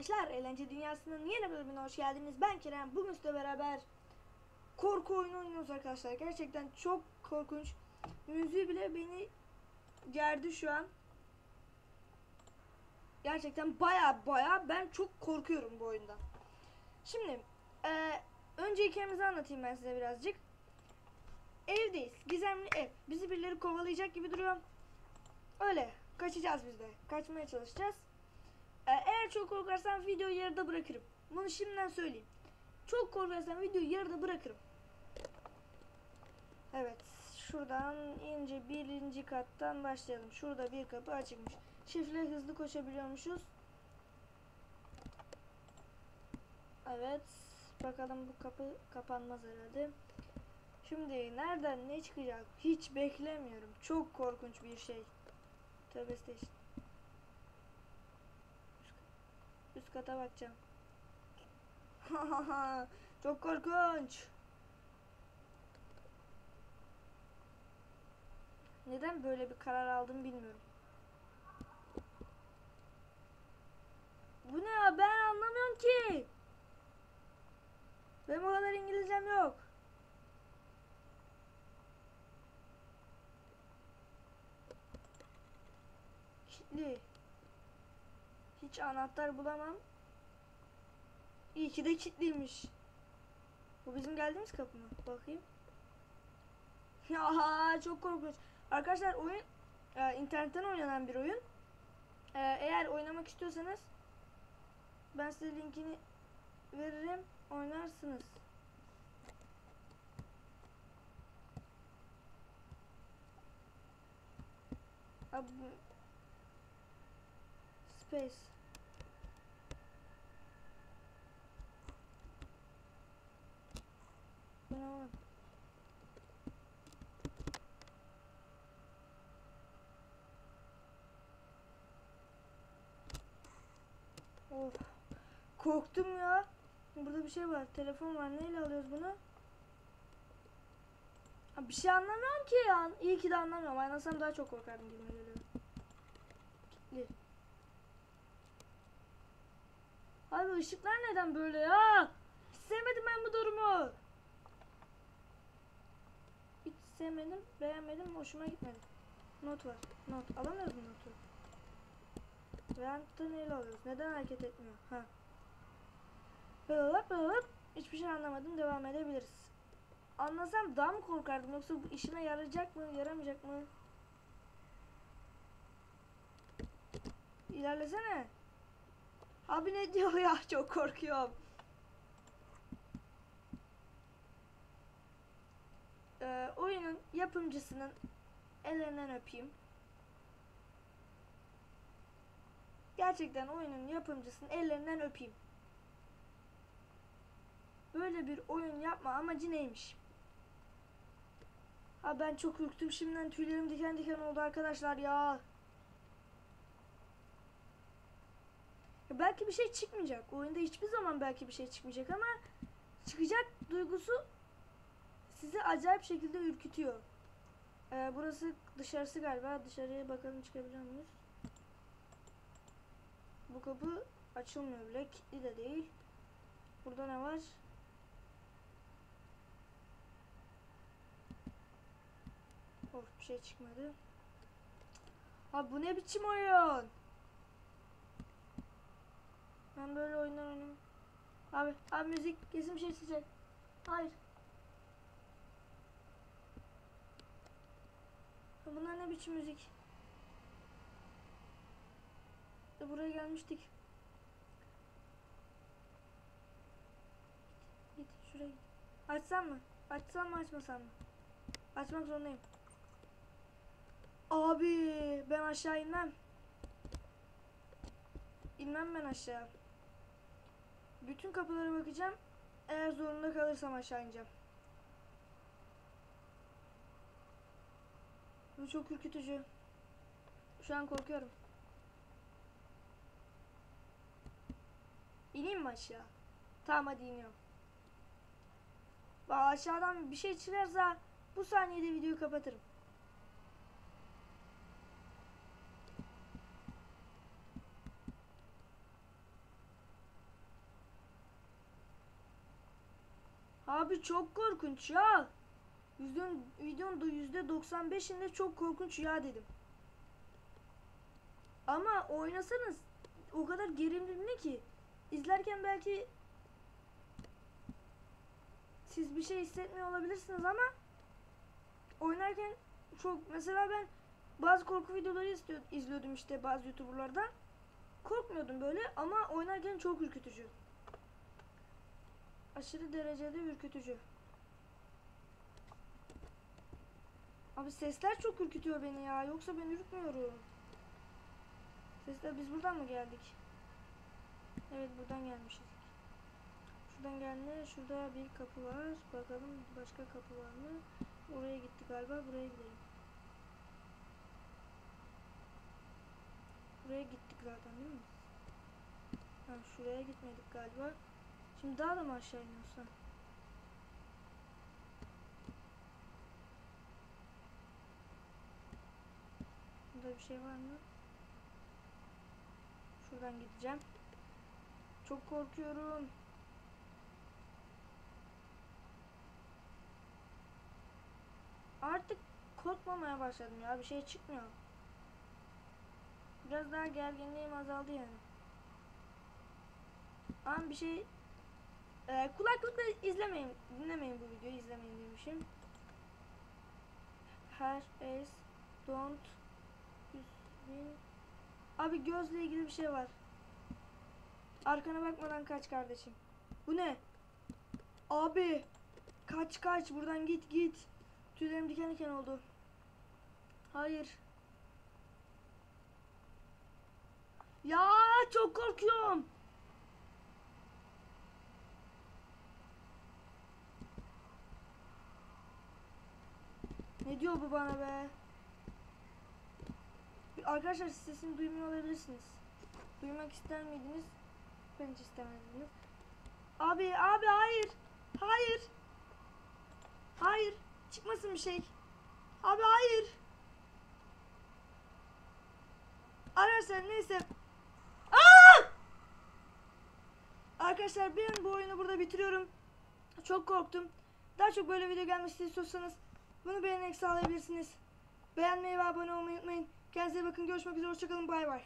arkadaşlar. Eğlence Dünyası'nın yeni bölümüne hoş geldiniz. Ben Kerem. Bugün sizle beraber korku oyunu oynuyoruz arkadaşlar. Gerçekten çok korkunç. Müziği bile beni gerdi şu an. Gerçekten baya baya ben çok korkuyorum bu oyundan. Şimdi e, önce hikayemizi anlatayım ben size birazcık. Evdeyiz. Gizemli ev. Bizi birileri kovalayacak gibi duruyor. Öyle. Kaçacağız biz de. Kaçmaya çalışacağız. Ee, eğer çok korkarsan videoyu yarıda bırakırım. Bunu şimdiden söyleyeyim. Çok korkarsan videoyu yarıda bırakırım. Evet. Şuradan ince birinci kattan başlayalım. Şurada bir kapı açıkmış. Şifre hızlı koşabiliyormuşuz. Evet. Bakalım bu kapı kapanmaz herhalde. Şimdi nereden ne çıkacak hiç beklemiyorum. Çok korkunç bir şey. Tövbe station. Üst kata bakacağım. Çok korkunç. Neden böyle bir karar aldım bilmiyorum. Bu ne ya ben anlamıyorum ki. Benim o kadar İngilizcem yok. Kilitli. Hiç anahtar bulamam. İyi ki de kilitliymiş. Bu bizim geldiğimiz kapı mı? Bakayım. Ya çok korkunç. Arkadaşlar oyun e, internetten oynanan bir oyun. E, eğer oynamak istiyorsanız ben size linkini veririm. Oynarsınız. Abi Space. Bu ne oğlum? Korktum ya. Burada bir şey var. Telefon var. Neyle alıyoruz bunu? Ha, bir şey anlamıyorum ki ya. İyi ki de anlamıyorum. Anlasam daha çok korkardım gibi geliyor. Kilitli. Abi ışıklar neden böyle ya? Hiç sevmedim ben bu durumu. Hiç sevmedim, beğenmedim, hoşuma gitmedi. Not var. Not. Alamıyoruz notu? Veyahut neyle alıyoruz? Neden hareket etmiyor? Ha. Böyle böyle hiçbir şey anlamadım. Devam edebiliriz. Anlasam daha mı korkardım yoksa bu işime yarayacak mı, yaramayacak mı? İlerlesene. Abi ne diyor ya? Çok korkuyorum. Ee, oyunun yapımcısının ellerinden öpeyim. Gerçekten oyunun yapımcısının ellerinden öpeyim. Böyle bir oyun yapma amacı neymiş? Ha ben çok ürktüm şimdiden tüylerim diken diken oldu arkadaşlar ya. Ya belki bir şey çıkmayacak. Oyunda hiçbir zaman belki bir şey çıkmayacak ama çıkacak duygusu sizi acayip şekilde ürkütüyor. Ee, burası dışarısı galiba. Dışarıya bakalım çıkabiliyor muyuz? Bu kapı açılmıyor bile. Kilitli de değil. Burada ne var? Of bir şey çıkmadı. Abi bu ne biçim oyun? Ben böyle oyunlar oynamam. Abi, abi müzik kesin bir şey çıkacak. Hayır. Bunlar ne biçim müzik? Ya buraya gelmiştik. Git şuraya git. Açsam mı? Açsam mı açmasam mı? Açmak zorundayım. Abi ben aşağı inmem. İnmem ben aşağı. Bütün kapılara bakacağım. Eğer zorunda kalırsam aşağı ineceğim. Bu çok ürkütücü. Şu an korkuyorum. İneyim mi aşağı? Tamam hadi iniyorum. Valla aşağıdan bir şey çıkarsa bu saniyede videoyu kapatırım. Abi çok korkunç ya. Yüzden, videonun %95'inde çok korkunç ya dedim. Ama oynasanız o kadar gerimli ki izlerken belki siz bir şey hissetmiyor olabilirsiniz ama oynarken çok mesela ben bazı korku videoları izliyordum işte bazı youtuberlardan. Korkmuyordum böyle ama oynarken çok ürkütücü. Aşırı derecede ürkütücü. Abi sesler çok ürkütüyor beni ya. Yoksa ben ürkmüyorum. Sesler biz buradan mı geldik? Evet buradan gelmişiz. Şuradan geldi. Şurada bir kapı var. Bakalım başka kapı var mı? Oraya gitti galiba. Buraya gidelim. Buraya gittik zaten değil mi? Ha, şuraya gitmedik galiba. Şimdi daha da mı aşağı iniyorsun? Burada bir şey var mı? Şuradan gideceğim. Çok korkuyorum. Artık korkmamaya başladım ya. Bir şey çıkmıyor. Biraz daha gerginliğim azaldı yani. Ama bir şey ee, kulaklıkla izlemeyin, dinlemeyin bu videoyu izlemeyin demişim. Her es don't Abi gözle ilgili bir şey var. Arkana bakmadan kaç kardeşim. Bu ne? Abi kaç kaç buradan git git. Tüylerim diken diken oldu. Hayır. Ya çok korkuyorum. Ne diyor bu bana be? Arkadaşlar sesini duymuyor olabilirsiniz. Duymak ister miydiniz? Ben hiç istemezdiniz. Abi abi hayır. Hayır. Hayır. Çıkmasın bir şey. Abi hayır. Arkadaşlar neyse. Aa! Arkadaşlar ben bu oyunu burada bitiriyorum. Çok korktum. Daha çok böyle video gelmesini istiyorsanız bunu beğenerek sağlayabilirsiniz. Beğenmeyi ve abone olmayı unutmayın. Kendinize bakın. Görüşmek üzere. Hoşçakalın. Bay bay.